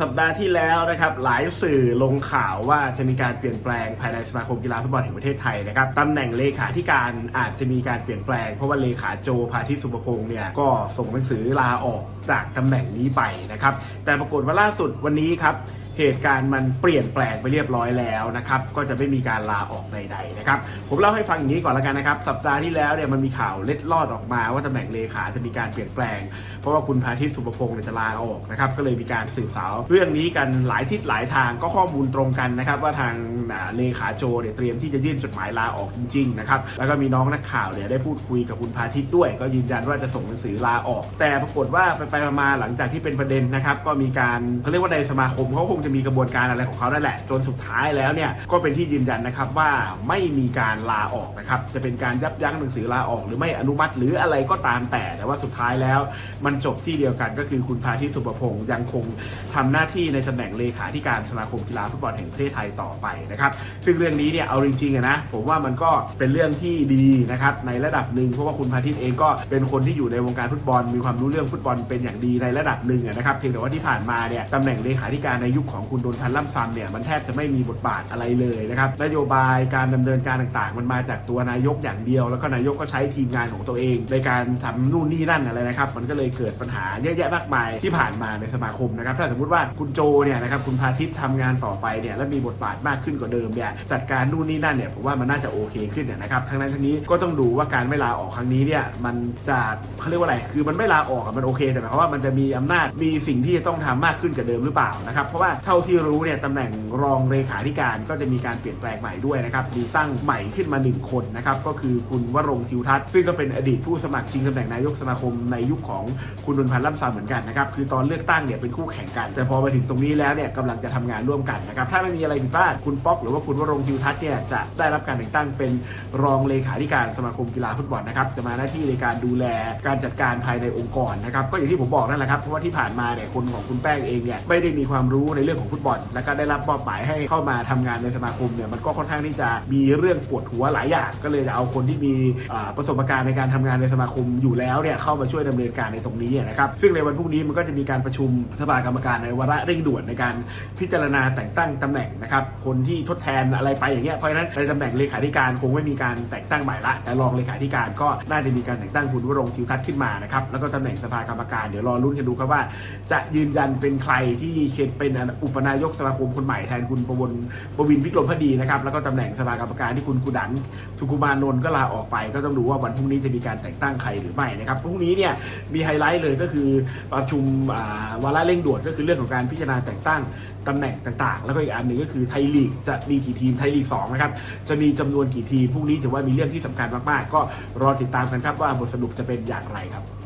สัปดาห์ที่แล้วนะครับหลายสื่อลงข่าวว่าจะมีการเปลี่ยนแปลงภายในสมาคมกีฬาฟุตบอลแห่งประเทศไทยนะครับตำแหน่งเลขาธิการอาจจะมีการเปลี่ยนแปลงเพราะว่าเลขาโจพาทิสุภพงศ์เนี่ยก็ส่งหนังสือลาออกจากตำแหน่งนี้ไปนะครับแต่ปรากฏว่าล่าสุดวันนี้ครับ เหตุการณ์มันเปลี่ยนแปลงไปเรียบร้อยแล้วนะครับก็จะไม่มีการลาออกใดๆนะครับผมเล่าให้ฟังอย่างนี้ก่อนล้วกันนะครับ สัปดาห์ที่แล้วเนี่ยมันมีข่าวเล็ดลอดออกมาว่าตำแหน่งเลขาจะมีการเปลี่ยนแปลง เพราะว่าคุณพาทิตย์สุภพงศ์เนี่ยจะลาออกนะครับก็เลยมีการสืบสาวเรื่องนี้กันหลายทิศหลายทางก็ข้อมูลตรงกันนะครับว่าทางเลขาโจเนี่ยเตรียมที่จะยื่นจดหมายลาออกจริงๆนะครับแล้วก็มีน้องนักข่าวเนี่ยได้พูดคุยกับคุณพาทิตย์ด้วย ก็ยืนยันว่าจะส่งหนังสือลาออก แต่ปรากฏว่าไปๆมาๆหลังจากที่เป็นประเด็นนะครับก็มีการเขาเรียกว่าในสมาคมเขาคงจะมีกระบวนการอะไรของเขานั่นแหละ จนสุดท้ายแล้วเนี่ยก็เป็นที่ยืนยันนะครับว่าไม่มีการลาออกนะครับจะเป็นการยับยั้งหนังสือลาออก หรือไม่อนุมัติหรืออะไรก็ตามแต่แต่ว่าสุดท้ายแล้ว มันจบที่เดียวกันก็คือคุณพาทิตสุประพงศ์ยังคงทำหน้าที่ในตำแหน่งเลขาธิการสมาคมกีฬาฟุตบอลแห่งประเทศไทยต่อไปนะครับซึ่งเรื่องนี้เนี่ยเอาจริงๆนะผมว่ามันก็เป็นเรื่องที่ดีนะครับในระดับหนึ่งเพราะว่าคุณพาทิตเองก็เป็นคนที่อยู่ในวงการฟุตบอล มีความรู้เรื่องฟุตบอลเป็นอย่างดีในระดับหนึ่งนะครับเพียงแต่ว่าที่ผ่านมาเนี่ยตำแหน่งเลขาธิการในยุคของของคุณดนพันธ์ล่ำซำเนี่ยมันแทบจะไม่มีบทบาทอะไรเลยนะครับนโยบายการดำเนินการต่างๆ มันมาจากตัวนายกอย่างเดียว แล้วก็นายกก็ใช้ทีมงานของตัวเอง ในการทำนู่นนี่นั่นอะไรนะครับมันก็เลยเกิดปัญหาเยอะแยะมากมายที่ผ่านมาในสมาคมนะครับถ้าสมมติว่าคุณโจเนี่ยนะครับคุณพาทิตย์ทำงานต่อไปเนี่ยและมีบทบาทมากขึ้นกว่าเดิมเนี่ยจัดการนู่นนี่นั่นเนี่ยผมว่ามันน่าจะโอเคขึ้นเนี่ยนะครับทั้งนั้นทั้งนี้ก็ต้องดูว่าการไม่ลาออกครั้งนี้เนี่ยมันจะเขาเรียกว่าอะไรคือมันไม่ลาออกมันโอเคแต่หมายความว่ามันจะมีอำนาจมีสิ่งที่จะต้องทำมากขึ้นกว่าเดิมหรือเปล่านะครับเพราะว่าเท่าที่รู้เนี่ยตำแหน่งรองเลขาธิการก็จะมีการเปลี่ยนแปลงใหม่ด้วยนะครับมีตั้งใหม่ขึ้นมาหนึ่งคนนะครับก็คือคุณวรงค์ทิวทัศน์ซึ่งก็เป็นอดีตผู้สมัครชิงตำแหน่งนายกสมาคมในยุคของคุณนนพันธ์ล่ำซำเหมือนกันนะครับคือตอนเลือกตั้งเนี่ยเป็นคู่แข่งกัน แต่พอมาถึงตรงนี้แล้วเนี่ยกำลังจะทำงานร่วมกันนะครับถ้าไม่มีอะไรผิดพลาดคุณป๊อกหรือว่าคุณวรงค์ทิวทัศน์เนี่ยจะได้รับการแต่งตั้งเป็นรองเลขาธิการสมาคมกีฬาฟุตบอลนะครับจะมาหน้าที่ในการดูแลการจัดการภายในองค์กรนะครับก็อย่างที่ผมบอกนั่นแหละครับเพราะว่าที่ผ่านมาเนี่ยคนของคุณแป้งเองเนี่ยไม่ได้มีความรู้ในเรื่องของฟุตบอล แล้วก็ได้รับมอบหมายให้เข้ามาทำงานในสมาคมเนี่ยมันก็ค่อนข้างที่จะมีเรื่องปวดหัวหลายอย่างก็เลยจะเอาคนที่มีประสบการณ์ในการทำงานในสมาคมอยู่แล้วเนี่ยเข้ามาช่วยดำเนินการในตรงนี้นะครับซึ่งในวันพรุ่งนี้มันก็จะมีการประชุมสภากรรมการในวาระเร่งด่วนในการพิจารณาแต่งตั้งตำแหน่งนะครับคนที่ทดแทนอะไรไปอย่างเงี้ยเพราะฉะนั้นในตำแหน่งเลขาธิการคงไม่มีการแต่งตั้งใหม่ละ แต่รองเลขาธิการก็น่าจะมีการแต่งตั้งคุณวรงค์ทิวทัศน์ขึ้นมานะครับแล้วก็ตำแหน่งสภากรรมการเดี๋ยวรอลุ้นกันดูครับว่า จะยืนยันเป็นใครที่เป็นอุปนายกสมาคมคนใหม่แทนคุณประวนประวินพิกรมพดีนะครับแล้วก็ตำแหน่งสภากรรมการที่คุณกุดันสุขุมานนท์ก็ลาออกไป ก็ต้องดูว่าวันพรุ่งนี้จะมีการแต่งตั้งใครหรือไม่นะครับพรุ่งนี้เนี่ยมีไฮไลท์เลยก็คือประชุมวาระเร่งด่วนก็คือเรื่องของการพิจารณาแต่งตั้งตำแหน่งต่างๆ แล้วก็อีกอันหนึ่งก็คือไทยลีกจะมีกี่ทีมไทยลีก2นะครับจะมีจำนวนกี่ทีมพรุ่งนี้ถือว่ามีเรื่องที่สำคัญมากๆ ก็รอติดตามกันครับว่าบทสรุปจะเป็นอย่างไรครับ